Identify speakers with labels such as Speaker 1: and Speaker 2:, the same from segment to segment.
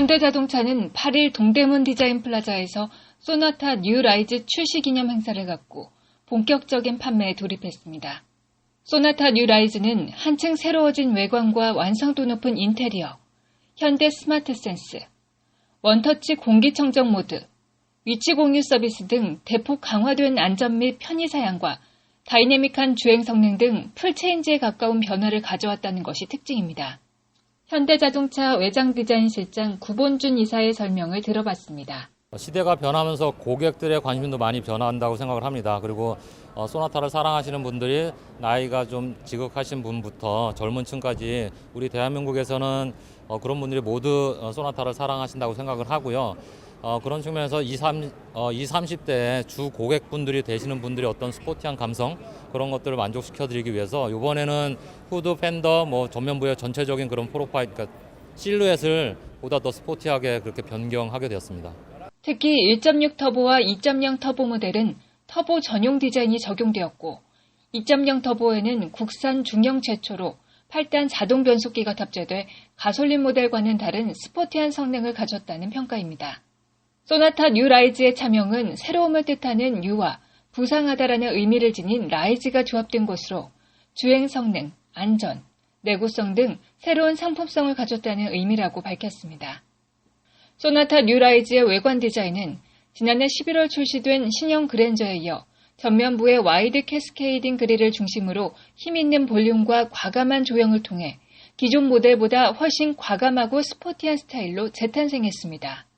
Speaker 1: 현대자동차는 8일 동대문 디자인 플라자에서 소나타 뉴 라이즈 출시 기념 행사를 갖고 본격적인 판매에 돌입했습니다. 소나타 뉴 라이즈는 한층 새로워진 외관과 완성도 높은 인테리어, 현대 스마트 센스, 원터치 공기청정 모드, 위치 공유 서비스 등 대폭 강화된 안전 및 편의 사양과 다이내믹한 주행 성능 등 풀체인지에 가까운 변화를 가져왔다는 것이 특징입니다. 현대자동차 외장 디자인 실장 구본준 이사의 설명을 들어봤습니다.
Speaker 2: 시대가 변하면서 고객들의 관심도 많이 변한다고 생각을 합니다. 그리고 어, 소나타를 사랑하시는 분들이 나이가 좀 지극하신 분부터 젊은 층까지 우리 대한민국에서는 어, 그런 분들이 모두 어, 소나타를 사랑하신다고 생각을 하고요. 어, 그런 측면에서 20, 30, 어, 20, 30대 주 고객분들이 되시는 분들이 어떤 스포티한 감성 그런 것들을 만족시켜 드리기 위해서 이번에는 후드, 팬더, 뭐 전면부의 전체적인 그런 프로파일, 그러니까 실루엣을 보다 더 스포티하게 그렇게 변경하게 되었습니다.
Speaker 1: 특히 1.6 터보와 2.0 터보 모델은 터보 전용 디자인이 적용되었고 2.0 터보에는 국산 중형 최초로 8단 자동 변속기가 탑재돼 가솔린 모델과는 다른 스포티한 성능을 가졌다는 평가입니다. 소나타 뉴 라이즈의 차명은 새로움을 뜻하는 뉴와 부상하다라는 의미를 지닌 라이즈가 조합된 것으로 주행 성능, 안전, 내구성 등 새로운 상품성을 가졌다는 의미라고 밝혔습니다. 소나타 뉴라이즈의 외관 디자인은 지난해 11월 출시된 신형 그랜저에 이어 전면부의 와이드 캐스케이딩 그릴을 중심으로 힘있는 볼륨과 과감한 조형을 통해 기존 모델보다 훨씬 과감하고 스포티한 스타일로 재탄생했습니다.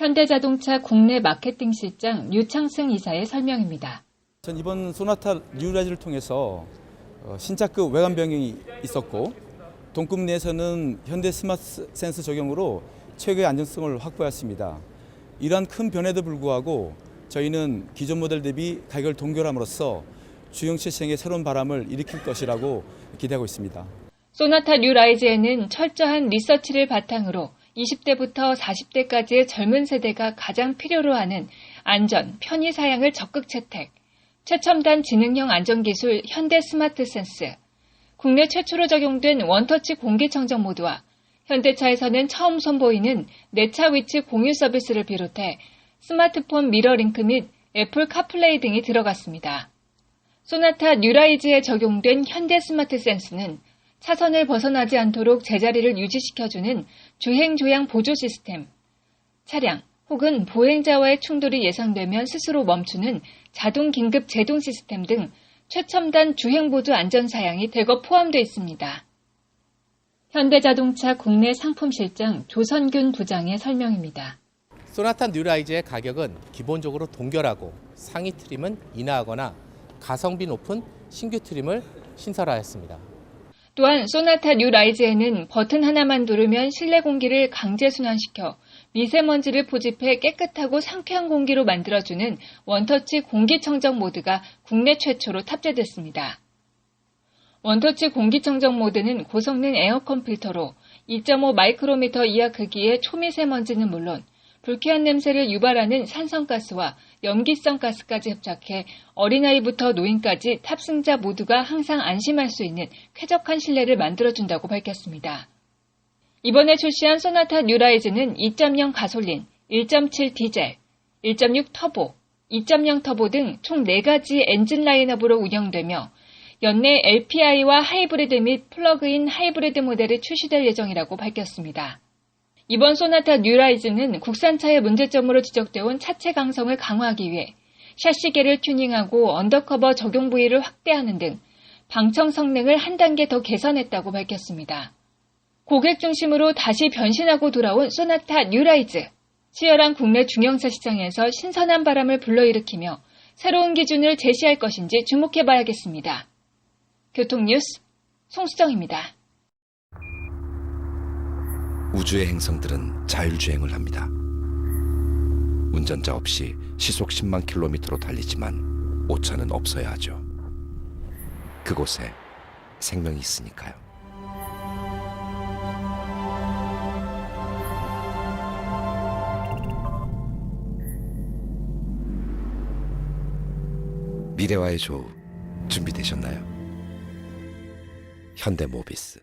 Speaker 1: 현대자동차 국내 마케팅 실장 유창승 이사의 설명입니다.
Speaker 3: 전 이번 소나타 뉴라이즈를 통해서 어, 신차급 외관 변경이 있었고 동급 내에서는 현대 스마트 센스 적용으로 최고의 안정성을 확보했습니다. 이러한 큰 변화에도 불구하고 저희는 기존 모델 대비 가격을 동결함으로써 주행 시장에 새로운 바람을 일으킬 것이라고 기대하고 있습니다.
Speaker 1: 소나타 뉴라이즈에는 철저한 리서치를 바탕으로 20대부터 40대까지의 젊은 세대가 가장 필요로 하는 안전, 편의 사양을 적극 채택, 최첨단 지능형 안전기술 현대 스마트 센스, 국내 최초로 적용된 원터치 공기청정 모드와 현대차에서는 처음 선보이는 내차 위치 공유 서비스를 비롯해 스마트폰 미러링크 및 애플 카플레이 등이 들어갔습니다. 소나타 뉴라이즈에 적용된 현대 스마트 센스는 차선을 벗어나지 않도록 제자리를 유지시켜주는 주행 조향 보조 시스템, 차량 혹은 보행자와의 충돌이 예상되면 스스로 멈추는 자동 긴급 제동 시스템 등 최첨단 주행 보조 안전 사양이 대거 포함되어 있습니다. 현대자동차 국내 상품 실장 조선균 부장의 설명입니다.
Speaker 4: 소나타 뉴라이즈의 가격은 기본적으로 동결하고 상위 트림은 인하하거나 가성비 높은 신규 트림을 신설하였습니다.
Speaker 1: 또한 소나타 뉴 라이즈에는 버튼 하나만 누르면 실내 공기를 강제 순환시켜 미세먼지를 포집해 깨끗하고 상쾌한 공기로 만들어주는 원터치 공기청정 모드가 국내 최초로 탑재됐습니다. 원터치 공기청정 모드는 고성능 에어컨 필터로 2.5 마이크로미터 이하 크기의 초미세먼지는 물론 불쾌한 냄새를 유발하는 산성가스와 염기성 가스까지 흡착해 어린아이부터 노인까지 탑승자 모두가 항상 안심할 수 있는 쾌적한 실내를 만들어준다고 밝혔습니다. 이번에 출시한 소나타 뉴라이즈는 2.0 가솔린, 1.7 디젤, 1.6 터보, 2.0 터보 등 총 4가지 엔진 라인업으로 운영되며 연내 LPI와 하이브리드 및 플러그인 하이브리드 모델이 출시될 예정이라고 밝혔습니다. 이번 소나타 뉴라이즈는 국산차의 문제점으로 지적되어 온 차체 강성을 강화하기 위해 샤시계를 튜닝하고 언더커버 적용 부위를 확대하는 등 방청 성능을 한 단계 더 개선했다고 밝혔습니다. 고객 중심으로 다시 변신하고 돌아온 소나타 뉴라이즈. 치열한 국내 중형차 시장에서 신선한 바람을 불러일으키며 새로운 기준을 제시할 것인지 주목해봐야겠습니다. 교통뉴스 송수정입니다.
Speaker 5: 우주의 행성들은 자율주행을 합니다. 운전자 없이 시속 10만 킬로미터로 달리지만 오차는 없어야 하죠. 그곳에 생명이 있으니까요. 미래와의 조우 준비되셨나요? 현대 모비스